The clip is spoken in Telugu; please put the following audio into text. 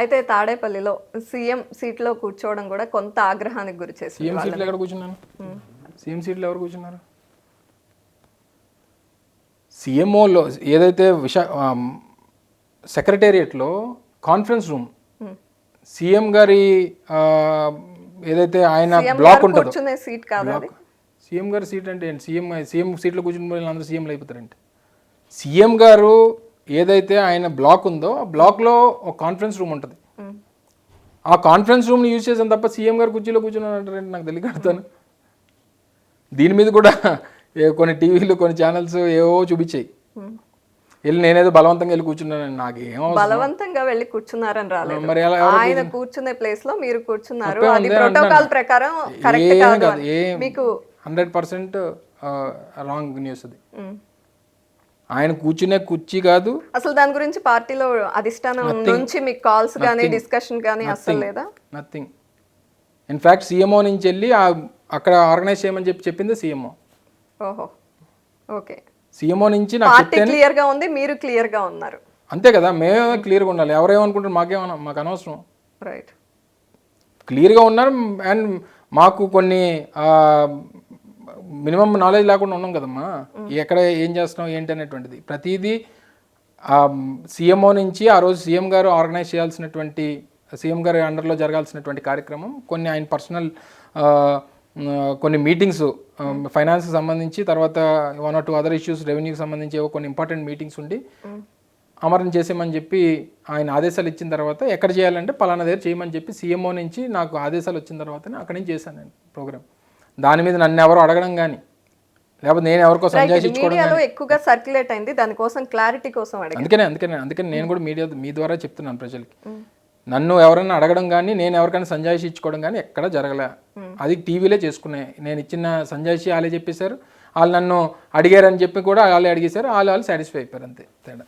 అయితే తాడేపల్లిలో సీఎం సీట్లో కూర్చోవడం కూడా కొంత ఆగ్రహానికి గురి చేసింది సీఎం సీట్లు ఎక్కడ కూర్చున్నాను? సీఎం సీట్లు ఎవరు కూర్చున్నారు? సీఎంఓలో ఏదైతే విశా సెక్రటేరియట్లో కాన్ఫరెన్స్ రూమ్ సీఎం గారి ఏదైతే ఆయన బ్లాక్ ఉంటుందో సీట్ కాదు సీఎం గారి సీట్ అంటే సీఎం సీఎం సీట్లో కూర్చుని అందరూ సీఎంలు అయిపోతారంటే. సీఎం గారు ఏదైతే ఆయన బ్లాక్ ఉందో ఆ బ్లాక్లో ఒక కాన్ఫరెన్స్ రూమ్ ఉంటుంది. ఆ కాన్ఫరెన్స్ రూమ్ని యూజ్ చేసాను తప్ప సీఎం గారు కుర్చీలో కూర్చున్నారంటే నాకు తెలియక అడుగుతాను దీని మీద కూడా కొన్ని టీవీలు కొన్ని ఛానల్స్ ఏవో చూపించాయి. వెళ్ళి నేనేదో బలవంతంగా వెళ్ళి కూర్చున్నాను నాకేమో బలవంతంగా వెళ్ళి కూర్చున్నారని రాలేదు మరి ఆయన కూర్చునే ప్లేస్లో మీరు కూర్చున్నారు అది ప్రోటోకాల్. ప్రకారం కరెక్ట్ కాదు మీకు హండ్రెడ్ పర్సెంట్ రాంగ్ న్యూస్ అది. ఆయన కూర్చునే కుర్చీ కాదు. అసలు దాని గురించి పార్టీలో అధిష్టానం నుంచి మీకు కాల్స్ కానీ డిస్కషన్ కానీ అసలు లేదా? నథింగ్ ఇన్ఫ్యాక్ట్ సీఎంఓ నుంచి వెళ్ళి అక్కడ ఆర్గనైజ్ చేయమని చెప్పి చెప్పింది సీఎంఓ ఓహో. ఓకే. సీఎంఓ నుంచి నాకు క్లియర్గా ఉంది మీరు క్లియర్గా ఉన్నారు. అంతే కదా మేమే క్లియర్గా ఉండాలి. ఎవరేమనుకుంటారు మాకేమన్నా మాకు అనవసరం. రైట్ క్లియర్గా ఉన్నారు అండ్ మాకు కొన్ని మినిమం నాలెడ్జ్ లేకుండా ఉన్నాం కదమ్మా. ఎక్కడ ఏం చేస్తున్నాం ఏంటి అనేటువంటిది. ప్రతిదీ సీఎంఓ నుంచి ఆ రోజు సీఎం గారు ఆర్గనైజ్ చేయాల్సినటువంటి సీఎం గారి అండర్లో జరగాల్సినటువంటి కార్యక్రమం కొన్ని ఆయన పర్సనల్ కొన్ని మీటింగ్స్ ఫైనాన్స్కి సంబంధించి తర్వాత one or two other issues రెవెన్యూకి సంబంధించి ఏవో కొన్ని ఇంపార్టెంట్ మీటింగ్స్ ఉండి అమరణ చేసేయమని చెప్పి ఆయన ఆదేశాలు ఇచ్చిన తర్వాత ఎక్కడ చేయాలంటే పలానా దగ్గర చేయమని చెప్పి సీఎంఓ నుంచి నాకు ఆదేశాలు వచ్చిన తర్వాతనే అక్కడి నుంచి చేశాను నేను ప్రోగ్రామ్. దాని మీద నన్ను ఎవరు అడగడం కానీ లేకపోతే నేను ఎవరికో మీడియాలో ఎక్కువగా సర్క్యులేట్ అయింది. దానికోసం క్లారిటీ కోసం అందుకనే అందుకనే అందుకని నేను కూడా మీడియా మీ ద్వారా చెప్తున్నాను ప్రజలకి. నన్ను ఎవరైనా అడగడం కానీ నేను ఎవరికైనా సంజాయిషి ఇచ్చుకోవడం కానీ ఎక్కడ జరగలే. అది టీవీలే చేసుకున్నాయి. నేను ఇచ్చిన సంజాయిషి వాళ్ళే చెప్పేశారు. వాళ్ళు నన్ను అడిగారని చెప్పి కూడా వాళ్ళే అడిగేశారు. వాళ్ళు వాళ్ళు సాటిస్ఫై అయిపోయారు అంతే. తేడా.